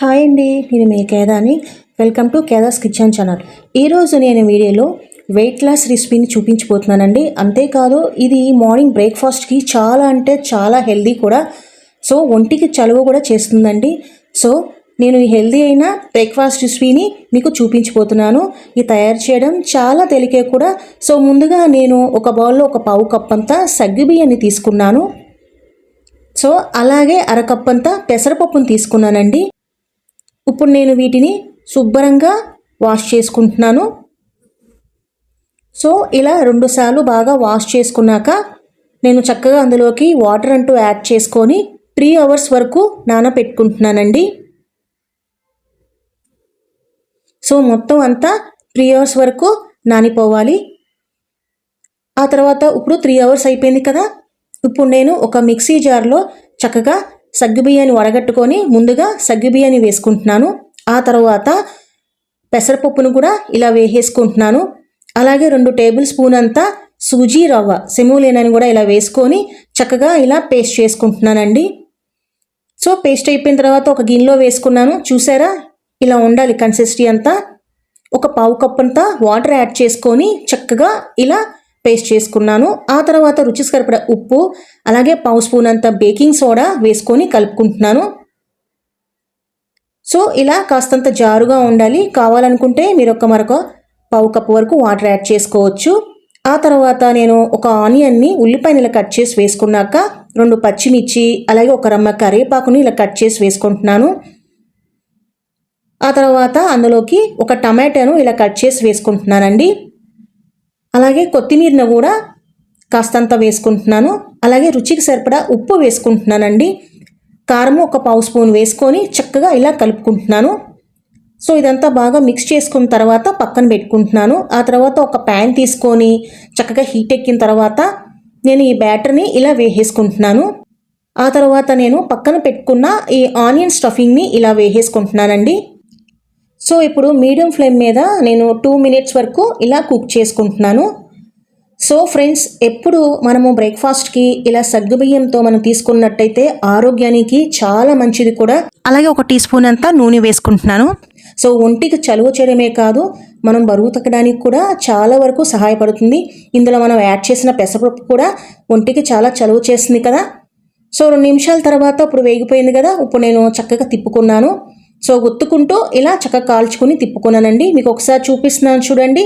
Hi అండి నేను మీ కేదాని వెల్కమ్ టు కేదాస్ కిచెన్ ఛానల్. ఈరోజు నేను వీడియోలో వెయిట్ లాస్ రెసిపీని చూపించిపోతున్నానండి అంతేకాదు ఇది మార్నింగ్ బ్రేక్ఫాస్ట్కి చాలా అంటే చాలా హెల్దీ కూడా. సో ఒంటికి చలువ కూడా చేస్తుందండి. సో నేను ఈ హెల్దీ అయిన బ్రేక్ఫాస్ట్ రెసిపీని మీకు చూపించిపోతున్నాను ఇది తయారు చేయడం చాలా తేలికే కూడా. సో ముందుగా నేను ఒక బౌల్లో ఒక పావు కప్ అంతా సగ్గుబియ్యాన్ని తీసుకున్నాను. సో అలాగే అరకప్పంతా పెసరపప్పును తీసుకున్నానండి. ఇప్పుడు నేను వీటిని శుభ్రంగా వాష్ చేసుకుంటున్నాను. సో ఇలా రెండుసార్లు బాగా వాష్ చేసుకున్నాక నేను చక్కగా అందులోకి వాటర్ అంటూ యాడ్ చేసుకొని త్రీ అవర్స్ వరకు నానబెట్టుకుంటున్నానండి సో మొత్తం అంతా త్రీ అవర్స్ వరకు నానిపోవాలి. ఆ తర్వాత ఇప్పుడు త్రీ అవర్స్ అయిపోయింది కదా. ఇప్పుడు నేను ఒక మిక్సీ జార్లో చక్కగా సగ్గుబియ్యాన్ని వడగట్టుకొని ముందుగా సగ్గుబియ్యాన్ని వేసుకుంటున్నాను. ఆ తర్వాత పెసరపప్పును కూడా ఇలా వేసేసుకుంటున్నాను. అలాగే రెండు టేబుల్ స్పూన్ అంతా సూజీ రవ్వ సెమూలేనని కూడా ఇలా వేసుకొని చక్కగా ఇలా పేస్ట్ చేసుకుంటున్నానండి. సో పేస్ట్ అయిపోయిన తర్వాత ఒక గిన్నెలో వేసుకున్నాను. చూసారా? ఇలా ఉండాలి కన్సిస్టీ అంతా. ఒక పావు కప్ అంతా వాటర్ యాడ్ చేసుకొని చక్కగా ఇలా పేస్ట్ చేసుకున్నాను. ఆ తర్వాత రుచి సరిపడ ఉప్పు అలాగే పావు స్పూన్ అంత బేకింగ్ సోడా వేసుకొని కలుపుకుంటున్నాను. సో ఇలా కాస్తంత జారుగా ఉండాలి. కావాలనుకుంటే మీరు ఒక మరొక పావు కప్పు వరకు వాటర్ యాడ్ చేసుకోవచ్చు. ఆ తర్వాత నేను ఒక ఆనియన్ని ఉల్లిపాయని ఇలా కట్ చేసి వేసుకున్నాక రెండు పచ్చిమిర్చి అలాగే ఒక రమ్మ కరివేపాకుని ఇలా కట్ చేసి వేసుకుంటున్నాను. ఆ తర్వాత అందులోకి ఒక టమాటాను ఇలా కట్ చేసి వేసుకుంటున్నానండి. అలాగే కొత్తిమీరను కూడా కాస్తంత వేసుకుంటున్నాను. అలాగే రుచికి సరిపడా ఉప్పు వేసుకుంటున్నానండి. కారం ఒక పావు స్పూన్ వేసుకొని చక్కగా ఇలా కలుపుకుంటున్నాను. సో ఇదంతా బాగా మిక్స్ చేసుకున్న తర్వాత పక్కన పెట్టుకుంటున్నాను. ఆ తర్వాత ఒక ప్యాన్ తీసుకొని చక్కగా హీట్ ఎక్కిన తర్వాత నేను ఈ బ్యాటర్ని ఇలా వేసేసుకుంటున్నాను. ఆ తర్వాత నేను పక్కన పెట్టుకున్న ఈ ఆనియన్ స్టఫింగ్ని ఇలా వేసేసుకుంటున్నానండి. సో ఇప్పుడు మీడియం ఫ్లేమ్ మీద నేను టూ మినిట్స్ వరకు ఇలా కుక్ చేసుకుంటున్నాను. సో ఫ్రెండ్స్ ఎప్పుడు మనము బ్రేక్ఫాస్ట్కి ఇలా సగ్గుబియ్యంతో మనం తీసుకున్నట్టయితే ఆరోగ్యానికి చాలా మంచిది కూడా. అలాగే ఒక టీ స్పూన్ అంతా నూనె వేసుకుంటున్నాను. సో ఒంటికి చలువ చేయడమే కాదు మనం బరువు తగ్గడానికి కూడా చాలా వరకు సహాయపడుతుంది. ఇందులో మనం యాడ్ చేసిన పెసరపప్పు కూడా ఒంటికి చాలా చలువ చేస్తుంది కదా. సో రెండు నిమిషాల తర్వాత ఇప్పుడు వేగిపోయింది కదా ఇప్పుడు నేను చక్కగా తిప్పుకున్నాను. సో గుత్తుకుంటూ ఇలా చక్కగా కాల్చుకుని తిప్పుకున్నానండి. మీకు ఒకసారి చూపిస్తున్నాను చూడండి.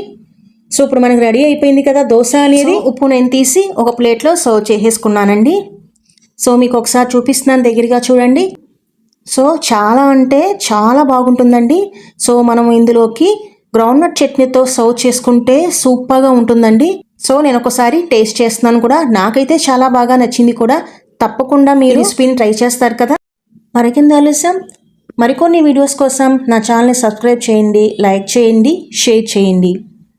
సో ఇప్పుడు మనకి రెడీ అయిపోయింది కదా దోశ అనేది. ఉప్పు నేను తీసి ఒక ప్లేట్లో సర్వ్ చేసేసుకున్నానండి. సో మీకు ఒకసారి చూపిస్తున్నాను దగ్గరగా చూడండి. సో చాలా అంటే చాలా బాగుంటుందండి. సో మనం ఇందులోకి గ్రౌండ్నట్ చట్నీతో సర్వ్ చేసుకుంటే సూపర్గా ఉంటుందండి. సో నేను ఒకసారి టేస్ట్ చేస్తున్నాను కూడా. నాకైతే చాలా బాగా నచ్చింది కూడా. తప్పకుండా మీరు స్పిన్ ట్రై చేస్తారు కదా. మరికింద ఆలస్యం. మరికొన్ని వీడియోస్ కోసం నా ఛానల్ని సబ్స్క్రైబ్ చేయండి లైక్ చేయండి షేర్ చేయండి.